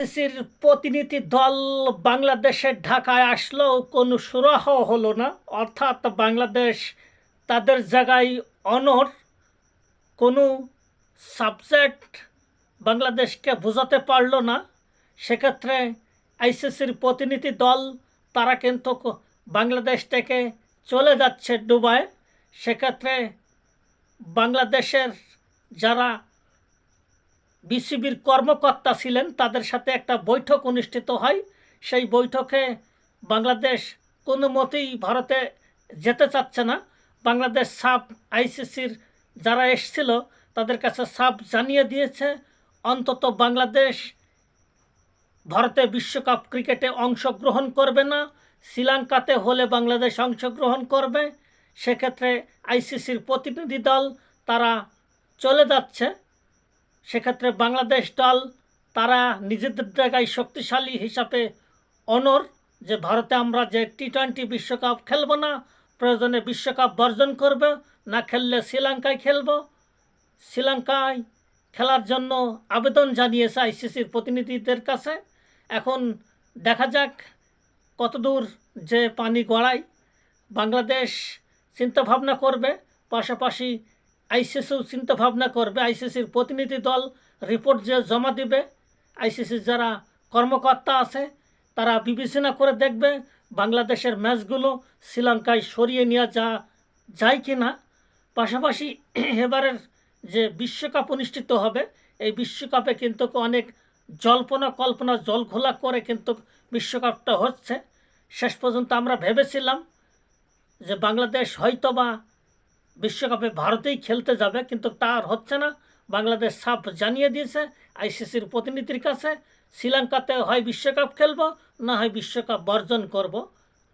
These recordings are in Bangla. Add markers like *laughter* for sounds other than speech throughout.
আইসিসির প্রতিনিধি দল বাংলাদেশের ঢাকায় আসলেও কোনো সুরাহ হলো না। অর্থাৎ বাংলাদেশ তাদের জায়গায় অনর কোনো সাবজেক্ট বাংলাদেশকে বোঝাতে পারল না। সেক্ষেত্রে আইসিসির প্রতিনিধি দল, তারা কিন্তু বাংলাদেশ থেকে চলে যাচ্ছে দুবাই। সেক্ষেত্রে বাংলাদেশের যারা বিসিবির কর্মকর্তা ছিলেন, তাদের সাথে একটা বৈঠক অনুষ্ঠিত হয়। সেই বৈঠকে বাংলাদেশ কোনো মতেই ভারতে যেতে চাচ্ছে না। বাংলাদেশ সাব আইসিসির যারা এসছিল, তাদের কাছে সাব জানিয়ে দিয়েছে, অন্তত বাংলাদেশ ভারতে বিশ্বকাপ ক্রিকেটে অংশগ্রহণ করবে না, শ্রীলঙ্কাতে হলে বাংলাদেশ অংশগ্রহণ করবে। সেক্ষেত্রে আইসিসির প্রতিনিধি দল, তারা চলে যাচ্ছে। সেক্ষেত্রে বাংলাদেশ দল, তারা নিজেদের জায়গায় শক্তিশালী হিসাবে অনর যে ভারতে আমরা যে টি টোয়েন্টি বিশ্বকাপ খেলব না, প্রয়োজনে বিশ্বকাপ বর্জন করবে, না খেললে শ্রীলঙ্কায় খেলব। শ্রীলঙ্কায় খেলার জন্য আবেদন জানিয়েছে আইসিসির প্রতিনিধিদের কাছে। এখন দেখা যাক কতদূর যে পানি গড়ায়। বাংলাদেশ চিন্তাভাবনা করবে, পাশাপাশি আইসিসিও চিন্তাভাবনা করবে, আইসিসির প্রতিনিধি দল রিপোর্ট যে জমা দিবে, আইসিসির যারা কর্মকর্তা আছে, তারা বিবেচনা করে দেখবে বাংলাদেশের ম্যাচগুলো শ্রীলঙ্কায় সরিয়ে নেওয়া যা, যায় কি না পাশাপাশি *clears throat* এবারের যে বিশ্বকাপ অনুষ্ঠিত হবে, এই বিশ্বকাপে কিন্তু অনেক জল্পনা কল্পনা জল ঘোলা করে কিন্তু বিশ্বকাপটা হচ্ছে। শেষ পর্যন্ত আমরা ভেবেছিলাম যে বাংলাদেশ হয়তোবা বিশ্বকাপে ভারতেই খেলতে যাবে, কিন্তু তার হচ্ছে না। বাংলাদেশ সাফ জানিয়ে দিয়েছে, আইসিসির প্রতিনিধির কাছে, শ্রীলঙ্কাতে হয় বিশ্বকাপ খেলব, না হয় বিশ্বকাপ বর্জন করব।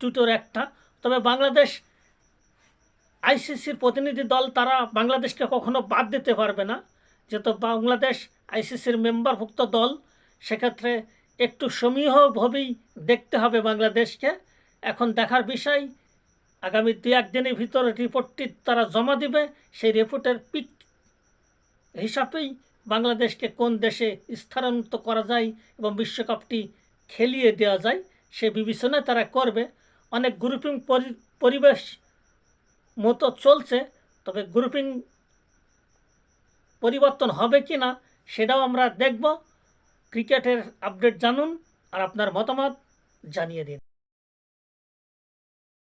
দুটোর একটা। তবে বাংলাদেশ, আইসিসির প্রতিনিধি দল তারা বাংলাদেশকে কখনো বাদ দিতে পারবে না। যেহেতু বাংলাদেশ আইসিসির মেম্বারভুক্ত দল, সেক্ষেত্রে একটু সমীহভাবেই দেখতে হবে বাংলাদেশকে। এখন দেখার বিষয় আগামী দু একদিনের ভিতরে রিপোর্টটি তারা জমা দিবে। সেই রিপোর্টের পিক হিসাবেই বাংলাদেশকে কোন দেশে স্থানান্তরিত করা যায় এবং বিশ্বকাপটি খেলিয়ে দেওয়া যায়, সে বিবেচনা তারা করবে। অনেক গ্রুপিং পরি- পরিবেশ মতো চলছে, তবে গ্রুপিং পরিবর্তন হবে কি না সেটাও আমরা দেখব। ক্রিকেটের আপডেট জানুন আর আপনার মতামত জানিয়ে দিন।